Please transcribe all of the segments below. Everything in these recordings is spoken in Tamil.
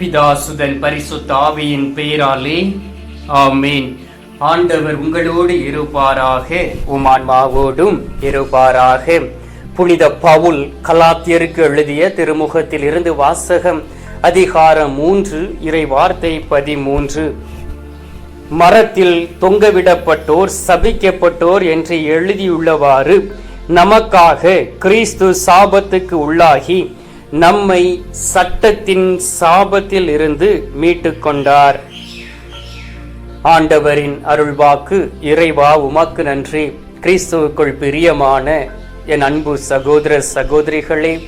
பிதாசுதன் பரிசுத்த ஆவியின் பெயராலே ஆமீன். ஆண்டவர் உங்களோடு இருப்பாராக உமான்மாவோடும் இருப்பாராக. புனித பவுல் கலாத்தியருக்கு எழுதிய திருமுகத்தில் இருந்து வாசகம் அதிகாரம் மூன்று இறை வார்த்தை பதிமூன்று. மரத்தில் தொங்கவிடப்பட்டோர் சபிக்கப்பட்டோர் என்று எழுதியுள்ளவாறு நமக்காக கிறிஸ்து சாபத்துக்கு உள்ளாகி நம்மை சட்டத்தின் சாபத்தில் இருந்து மீட்டு கொண்டார். ஆண்டவரின் அருள்வாக்கு இறைவா உமக்கு நன்றி. கிறிஸ்துவுக்குள் பிரியமான என் அன்பு சகோதர சகோதரிகளே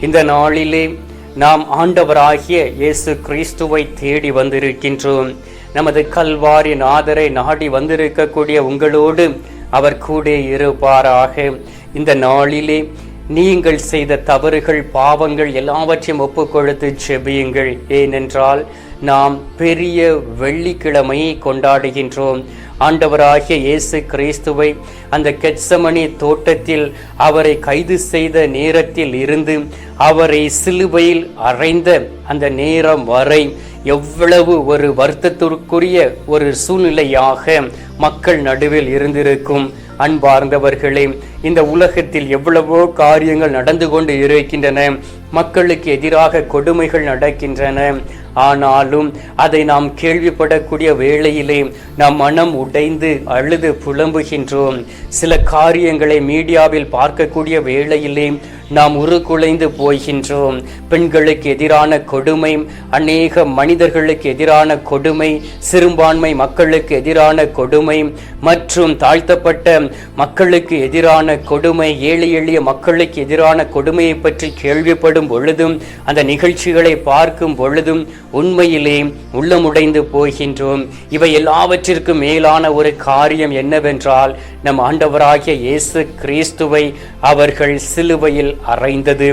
இந்த நாளிலே நாம் ஆண்டவராகிய இயேசு கிறிஸ்துவை தேடி வந்திருக்கின்றோம். நமது கல்வாரின் ஆதரை நாடி வந்திருக்கக்கூடிய உங்களோடு அவர் கூட இருப்பாராக. இந்த நாளிலே நீங்கள் செய்த தவறுகள் பாவங்கள் எல்லாவற்றையும் ஒப்புக்கொடுத்து செபியுங்கள் ஏனென்றால் நாம் பெரிய வெள்ளிக்கிழமையை கொண்டாடுகின்றோம். ஆண்டவராகிய இயேசு கிறிஸ்துவை அந்த கெட்சமணி தோட்டத்தில் அவரை கைது செய்த நேரத்தில் இருந்து அவரை சிலுவையில் அறைந்த அந்த நேரம் வரை எவ்வளவு ஒரு வருத்தத்திற்குரிய ஒரு சூழ்நிலையாக மக்கள் நடுவில் இருந்திருக்கும். அன்பார்ந்தவர்களே இந்த உலகத்தில் எவ்வளவோ காரியங்கள் நடந்து கொண்டு இருக்கின்றன. மக்களுக்கு எதிராக கொடுமைகள் நடக்கின்றன. ஆனாலும் அதை நாம் கேள்விப்படக்கூடிய வேளையிலே நம் மனம் உடைந்து அழுது புலம்புகின்றோம். சில காரியங்களை மீடியாவில் பார்க்கக்கூடிய வேளையிலே நாம் உருக்குலைந்து போகின்றோம். பெண்களுக்கு எதிரான கொடுமை அநேக மனிதர்களுக்கு எதிரான கொடுமை சிறுபான்மை மக்களுக்கு எதிரான கொடுமை மற்றும் தாழ்த்தப்பட்ட மக்களுக்கு எதிரான கொடுமை ஏழை எளிய மக்களுக்கு எதிரான கொடுமையை பற்றி கேள்விப்படும் பொழுதும் அந்த நிகழ்ச்சிகளை பார்க்கும் பொழுதும் உண்மையிலே உள்ளமுடைந்து போகின்றோம். இவை எல்லாவற்றிற்கும் மேலான ஒரு காரியம் என்னவென்றால் நம் ஆண்டவராகிய இயேசு கிறிஸ்துவை அவர்கள் சிலுவையில் அறைந்தது.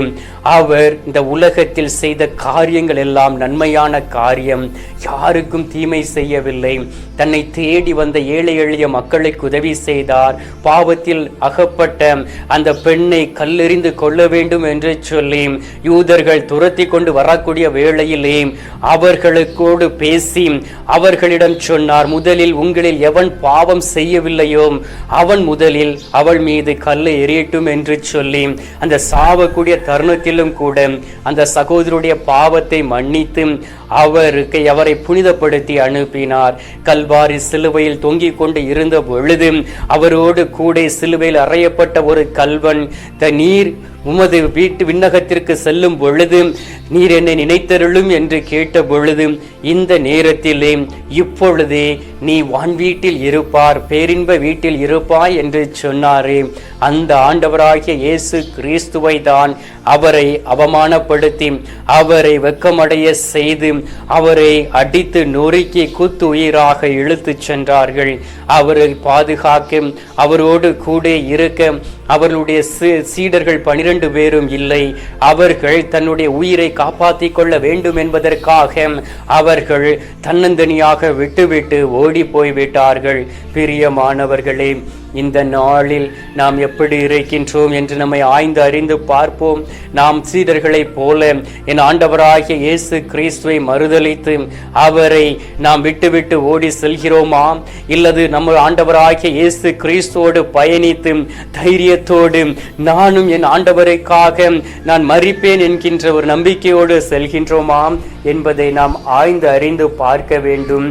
அவர் இந்த உலகத்தில் செய்த காரியங்கள் எல்லாம் நன்மையான காரியம். யாருக்கும் தீமை செய்யவில்லை. தன்னை தேடி வந்த ஏழை எளிய மக்களுக்கு உதவி செய்தார். பாவத்தில் அகப்பட்ட அந்த பெண்ணை கல்லெறிந்து கொள்ள வேண்டும் என்று சொல்லி யூதர்கள் துரத்தி கொண்டு வரக்கூடிய வேளையிலே அவர்களுக்கோடு பேசி அவர்களிடம் சொன்னார் முதலில் உங்களில் எவன் பாவம் செய்யவில்லையோ அவன் முதலில் அவள் மீது கல்லை எரியட்டும் என்று சொல்லி அந்த சாவக்கூடிய தருணத்திலும் கூட அந்த சகோதரருடைய பாவத்தை மன்னித்து அவருக்கு அவரை புனிதப்படுத்தி அனுப்பினார். கல்வாரி சிலுவையில் தொங்கிக் கொண்டு இருந்த பொழுது அவரோடு கூட சிலுவையில் அறையப்பட்ட ஒரு கல்வன் த நீர் உமது வீட்டு விண்ணகத்திற்கு செல்லும் பொழுது நீர் என்னை நினைத்தருளும் என்று கேட்ட பொழுது இந்த நேரத்திலே இப்பொழுதே நீ வான் வீட்டில் இருப்பார் பேரின்ப வீட்டில் இருப்பாய் என்று சொன்னாரே. அந்த ஆண்டவராகிய இயேசு கிறிஸ்துவை தான் அவரை அவமானப்படுத்தி அவரை வெக்கமடைய செய்து அவரை அடித்து நொறுக்கி குத்து உயிராக இழுத்துச் சென்றார்கள். அவரை பாதுகாக்க அவரோடு கூட இருக்க அவர்களுடைய சீ- சீடர்கள் பனிரெண்டு பேரும் இல்லை. அவர்கள் தன்னுடைய உயிரை காப்பாற்றிக் கொள்ள வேண்டும் என்பதற்காக அவர்கள் தன்னந்தனியாக விட்டுவிட்டு ஓடி போய்விட்டார்கள். பிரியமானவர்களே இந்த நாளில் நாம் எப்படி இருக்கின்றோம் என்று நம்மை ஆய்ந்து அறிந்து பார்ப்போம். நாம் சீடர்களைப் போல என் ஆண்டவராகிய இயேசு கிறிஸ்துவை மறுதளித்து அவரை நாம் விட்டுவிட்டு ஓடி செல்கிறோமா? இல்லது நம்ம ஆண்டவராகிய இயேசு கிறிஸ்துவோடு பயணித்து தைரியத்தோடு நானும் என் ஆண்டவருக்காக நான் மறிப்பேன் என்கின்ற ஒரு நம்பிக்கையோடு செல்கின்றோமா? என்பதை நாம் ஆய்ந்து அறிந்து பார்க்க வேண்டும்.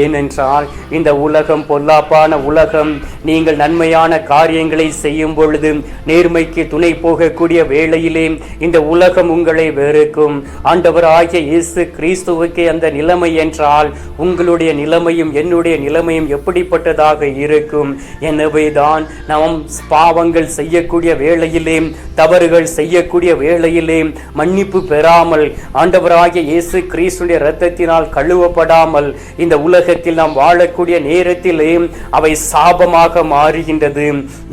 ஏனென்றால் இந்த உலகம் பொல்லாப்பான உலகம். நீங்கள் நன்மையான காரியங்களை செய்யும் பொழுது நேர்மைக்கு துணை போகக்கூடிய வேளையிலே இந்த உலகம் உங்களை வெறுக்கும். ஆண்டவராகிய இயேசு கிறிஸ்துவுக்கு அந்த நிலைமை என்றால் உங்களுடைய நிலைமையும் என்னுடைய நிலைமையும் எப்படிப்பட்டதாக இருக்கும்? எனவேதான் நாம் பாவங்கள் செய்யக்கூடிய வேளையிலே தவறுகள் செய்யக்கூடிய வேளையிலே மன்னிப்பு பெறாமல் ஆண்டவராகிய இயேசு கிறிஸ்துடைய இரத்தத்தினால் கழுவப்படாமல் இந்த உலகத்தில் நாம் வாழக்கூடிய நேரத்திலே அவை சாபமாக மாறுகின்றது.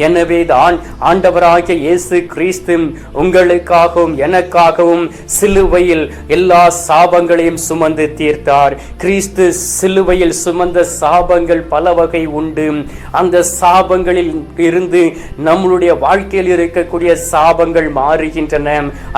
எனவே தான் ஆண்டவராகிய இயேசு கிறிஸ்து உங்களுக்காகவும் எனக்காகவும் சிலுவையில் எல்லா சாபங்களையும் சுமந்து தீர்த்தார். கிறிஸ்து சிலுவையில் சுமந்த சாபங்கள் பல வகை உண்டு. அந்த சாபங்களில் இருந்து நம்மளுடைய வாழ்க்கையில் இருக்கக்கூடிய சாபங்கள் மாறுகின்றன.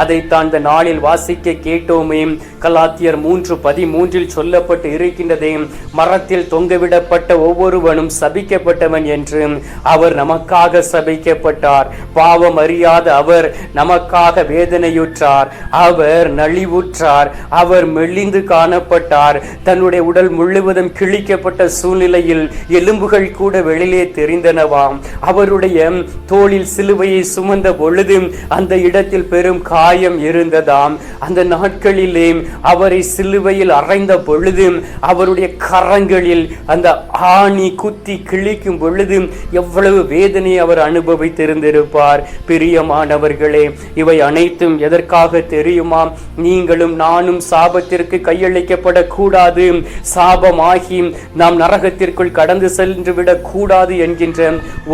அதைத்தான் இந்த நாளில் வாசிக்க கேட்டோமே. கலா கலாத்தியர் மூன்று பதிமூன்றில் சொல்லப்பட்டு இருக்கின்றதே மரத்தில் தொங்கவிடப்பட்ட ஒவ்வொருவனும் சபிக்கப்பட்டவன் என்று அவர் நமக்காக சபிக்கப்பட்டார். பாவம் அறியாத அவர் நமக்காக வேதனையுற்றார். அவர் நலிவுற்றார். அவர் மெலிந்து காணப்பட்டார். தன்னுடைய உடல் முழுவதும் கிழிக்கப்பட்ட சூழ்நிலையில் எலும்புகள் கூட வெளியிலே தெரிந்தனவாம். அவருடைய தோளில் சிலுவையை சுமந்த பொழுது அந்த இடத்தில் பெரும் காயம் இருந்ததாம். அந்த நாட்களிலே அவர் அவரை சிலுவையில் அறைந்த பொழுது அவருடைய கரங்களில் அந்த ஆணி குத்தி கிழிக்கும் பொழுது எவ்வளவு வேதனை அவர் அனுபவித்திருந்திருப்பார். பிரியமானவர்களே இவை அனைத்தும் எதற்காக தெரியுமா? நீங்களும் நானும் சாபத்திற்கு கையளிக்கப்படக்கூடாது. சாபமாகி நாம் நரகத்திற்குள் கடந்து சென்று விடக்கூடாது என்கின்ற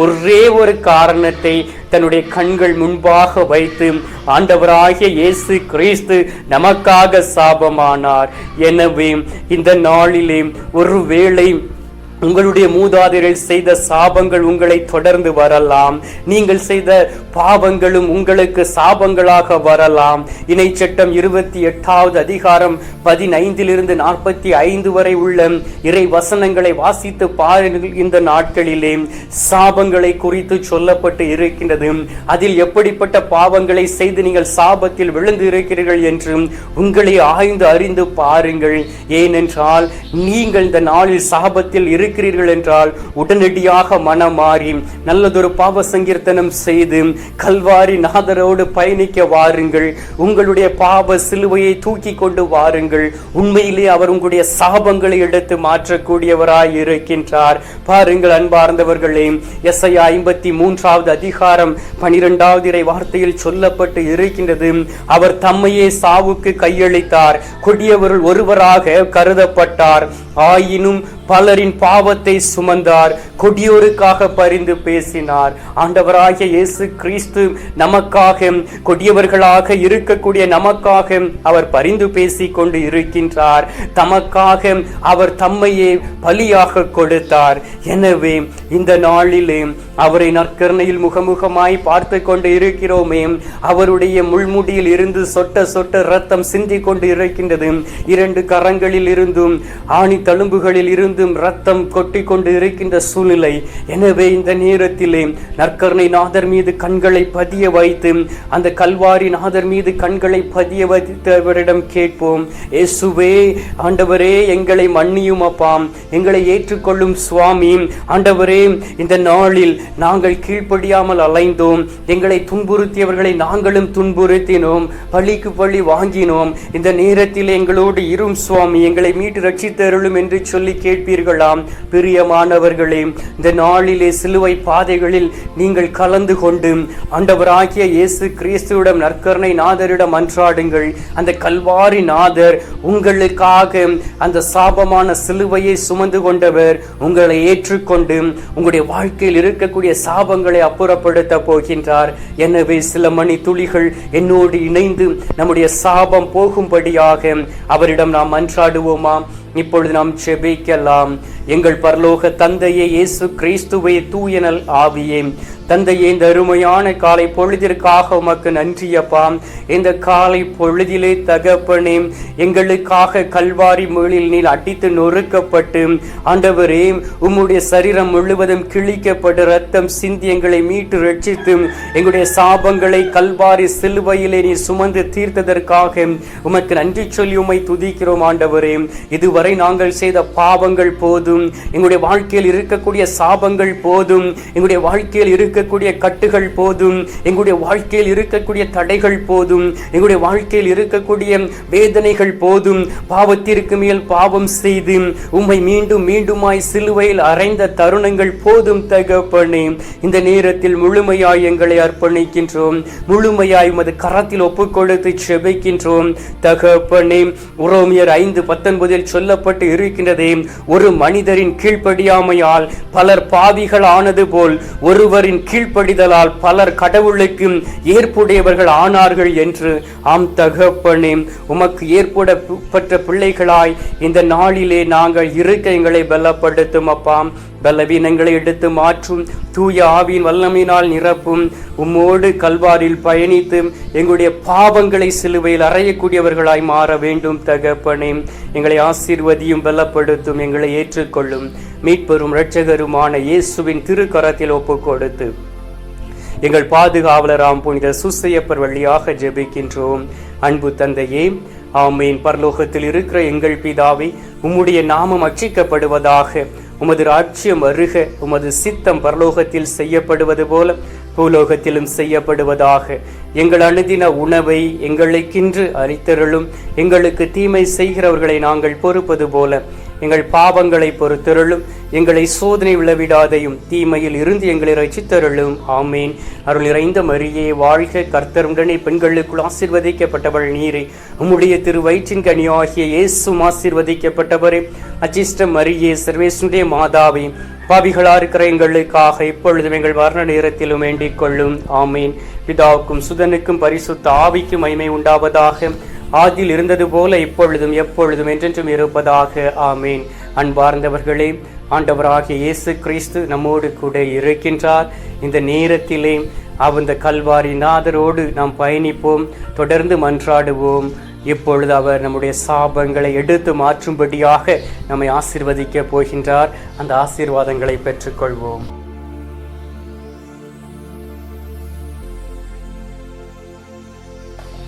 ஒரே ஒரு காரணத்தை தன்னுடைய கண்கள் முன்பாக வைத்து ஆண்டவராகிய இயேசு கிறிஸ்து நமக்காக சாபமானார். எனவே இந்த நாளிலே ஒருவேளை உங்களுடைய மூதாதையர்கள் செய்த சாபங்கள் உங்களை தொடர்ந்து வரலாம். நீங்கள் செய்த பாவங்களும் உங்களுக்கு சாபங்களாக வரலாம். இணை சட்டம் இருபத்தி எட்டாவது அதிகாரம் பதினைந்திலிருந்து நாற்பத்தி ஐந்து வரை உள்ள இறை வசனங்களை வாசித்து பாருங்கள் இந்த நாட்களிலே. சாபங்களை குறித்து சொல்லப்பட்டு இருக்கின்றது. அதில் எப்படிப்பட்ட பாவங்களை செய்து நீங்கள் சாபத்தில் விழுந்து இருக்கிறீர்கள் என்று உங்களை ஆய்ந்து அறிந்து பாருங்கள். ஏனென்றால் நீங்கள் இந்த நாளில் சாபத்தில் இருக்கிறீர்கள் என்றால் உடனடியாக மனம் மாறி நல்லதொரு பாவ சங்கீர்த்தனம் செய்து கல்வாரி நாதரோடு பயணிக்க வாருங்கள். உங்களுடைய பாவ சிலுவையை தூக்கி கொண்டு வாருங்கள். உண்மையிலே அவர் உங்களுடைய சாபங்களை எடுத்து மாற்றக்கூடியவராய் இருக்கின்றார். பாருங்கள் அன்பார்ந்தவர்களே எஸ்ஐ ஐம்பத்தி மூன்றாவது அதிகாரம் பனிரெண்டாவது இறை வார்த்தையில் சொல்லப்பட்டு இருக்கின்றது. அவர் தம்மையே சாவுக்கு கையளித்தார். கொடியவர்கள் ஒருவராக கருதப்பட்டார். ஆயினும் பலரின் பாவத்தை சுமந்தார் கொடியோருக்காக பரிந்து பேசினார். ஆண்டவராகிய இயேசு கிறிஸ்து நமக்காக கொடியவர்களாக இருக்கக்கூடிய நமக்காக அவர் பரிந்து பேசிக்கொண்டு இருக்கின்றார். தமக்காக அவர் தம்மையே பலியாக கொடுத்தார். எனவே இந்த நாளிலே அவரை நற்கருணையில் முகமுகமாய் பார்த்து கொண்டு இருக்கிறோமே. அவருடைய முள்முடியில் இருந்து சொட்ட சொட்ட ரத்தம் சிந்தி கொண்டு இருக்கின்றது. இரண்டு கரங்களில் இருந்தும் ஆணி தழும்புகளில் இருந்தும் ரத்தம் கொட்டி கொண்டு இருக்கின்ற சூழ்நிலை. எனவே இந்த நேரத்திலே நற்கருணை நாதர் மீது கண்களை பதிய வைத்து அந்த கல்வாரி நாதர் மீது கண்களை பதிய வைத்தவரிடம் கேட்போம். இயேசுவே ஆண்டவரே எங்களை மன்னியும் அப்பாம் எங்களை ஏற்றுக்கொள்ளும் சுவாமி. ஆண்டவரே இந்த நாளில் நாங்கள் கீழ்ப்படியாமல் அலைந்தோம். எங்களை துன்புறுத்தியவர்களை நாங்களும் துன்புறுத்தினோம். பழிக்கு பழி வாங்கினோம். இந்த நேரத்தில் எங்களோடு இரும் சுவாமி. எங்களை மீட்டு ரட்சித்தருளும் என்று சொல்லி கேட்பீர்களாம் பிரியமானவர்களே இந்த நாளிலே சிலுவை பாதைகளில் நீங்கள் கலந்து கொண்டு ஆண்டவராகிய இயேசு கிறிஸ்துவிடம் நற்கருணை நாதரிடம் அன்றாடுங்கள் அந்த கல்வாரி நாதர் உங்களுக்காக அந்த சாபமான சிலுவையை சுமந்து கொண்டவர். உங்களை ஏற்றுக்கொண்டு உங்களுடைய வாழ்க்கையில் இருக்கக்கூடிய சாபங்களை அப்புறப்படுத்த போகின்றார். எனவே சில மணி துளிகள் என்னோடு இணைந்து நம்முடைய சாபம் போகும்படியாக அவரிடம் நாம் அன்றாடுவோமா இப்பொழுது நாம் செபிக்கலாம். எங்கள் பரலோக தந்தையே இயேசு கிறிஸ்துவை தூயனல் ஆவியே. தந்தையே இந்த அருமையான காலை பொழுதிற்காக உமக்கு நன்றியப்பா. இந்த காலை பொழுதிலே தகப்பனே எங்களுக்காக கல்வாரி முகளில் நீர் அடித்து நொறுக்கப்பட்டு ஆண்டவரே உம்முடைய சரீரம் முழுவதும் கிழிக்கப்பட்டு ரத்தம் சிந்தி எங்களை மீட்டு ரட்சித்து எங்களுடைய சாபங்களை கல்வாரி சிலுவையிலே நீ சுமந்து தீர்த்ததற்காக உமக்கு நன்றி சொல்லி உமை துதிக்கிறோம் ஆண்டவரே. இதுவரை நாங்கள் செய்த பாவங்கள் போதும். எங்களுடைய வாழ்க்கையில் இருக்கக்கூடிய சாபங்கள் போதும். எங்களுடைய வாழ்க்கையில் இருக்கக்கூடிய கட்டுகள் போதும். எங்களுடைய வாழ்க்கையில் இருக்கக்கூடிய தடைகள் போதும். எங்களுடைய வாழ்க்கையில் இருக்கக்கூடிய வேதனைகள் போதும். பாவத்திற்கு மேல் பாவம் செய்து உம்மை மீண்டும் மீண்டுமாய் சிலுவையில் அறைந்த தருணங்கள் போதும் தகப்பனே. இந்த நேரத்தில் முழுமையாய் எங்களை அர்ப்பணிக்கின்றோம். முழுமையாய் உமது கரத்தில் ஒப்புக்கொடுத்து செபிக்கின்றோம். தகப்பனே உரோமியர் ஐந்து பத்தொன்பதில் சொல்ல சொல்லப்பட்டு இருக்கின்றதே ஒரு மனிதரின் கீழ்ப்படியாமையால் பலர் பாவிகள் ஆனது போல் ஒருவரின் கீழ்ப்படிதலால் பலர் கடவுளுக்கும் ஏற்புடையவர்கள் ஆனார்கள் என்று ஆம் தகப்பனே உமக்கு ஏற்படப்பட்ட பிள்ளைகளாய் இந்த நாளிலே நாங்கள் இருக்க எங்களை பலப்படுத்தும் அப்பாம் பலவீனங்களை எடுத்து மாற்றும் தூய ஆவியின் வல்லமையினால் நிரப்பும். உம்மோடு கல்வாரில் பயணித்து எங்களுடைய பாவங்களை சிலுவையில் அறையக்கூடியவர்களாய் மாற வேண்டும் தகப்பனே. எங்களை ஆசீர்வதியும் பலப்படுத்தும் எங்களை ஏற்றுக்கொள்ளும். மீட்பெரும் இரட்சகருமான இயேசுவின் திருக்கரத்தில் ஒப்பு கொடுத்து எங்கள் பாதுகாவலராம் புனித சுசையப்பர் வழியாக ஜெபிக்கின்றோம். அன்பு தந்தையே ஆமீன். பரலோகத்தில் இருக்கிற எங்கள் பிதாவை உம்முடைய நாமம் அச்சிக்கப்படுவதாக உமது ராட்சியம் அருக உமது சித்தம் பரலோகத்தில் செய்யப்படுவது போல பூலோகத்திலும் செய்யப்படுவதாக. எங்கள் அணுதின உணவை எங்களுக்கின்று அளித்தருளும் எங்களுக்கு தீமை செய்கிறவர்களை நாங்கள் பொறுப்பது போல. எங்கள் பாவங்களை பொறுத்தருளும் எங்களை சோதனை விழவிடாதையும் தீமையில் இருந்து எங்களை ரசித்தருளும் ஆமேன். அருள் நிறைந்த மரியே வாழ்க கர்த்தருடனே பெண்களுக்குள் ஆசிர்வதிக்கப்பட்டவள் நீரே. உம்முடைய திரு வயிற்றின் கனியாகிய இயேசும் ஆசிர்வதிக்கப்பட்டவரே. அஜிஷ்ட மரியே சர்வேசுடைய மாதாவே பாவிகளா இருக்கிற எங்களுக்காக இப்பொழுதும் எங்கள் வர்ண நேரத்திலும் வேண்டிக் கொள்ளும். ஆமீன். பிதாவுக்கும் சுதனுக்கும் பரிசுத்த ஆவிக்கும் மைமை உண்டாவதாக. ஆதியில் இருந்தது போல இப்பொழுதும் எப்பொழுதும் என்றென்றும் இருப்பதாக. ஆமீன். அன்பார்ந்தவர்களே ஆண்டவராகிய இயேசு கிறிஸ்து நம்மோடு கூட இருக்கின்றார். இந்த நேரத்திலே அந்த கல்வாரி நாதரோடு நாம் பயணிப்போம் தொடர்ந்து மன்றாடுவோம். இப்பொழுது அவர் நம்முடைய சாபங்களை எடுத்து மாற்றும்படியாக நம்மை ஆசிர்வதிக்கப் போகின்றார். அந்த ஆசீர்வாதங்களை பெற்றுக்கொள்வோம்.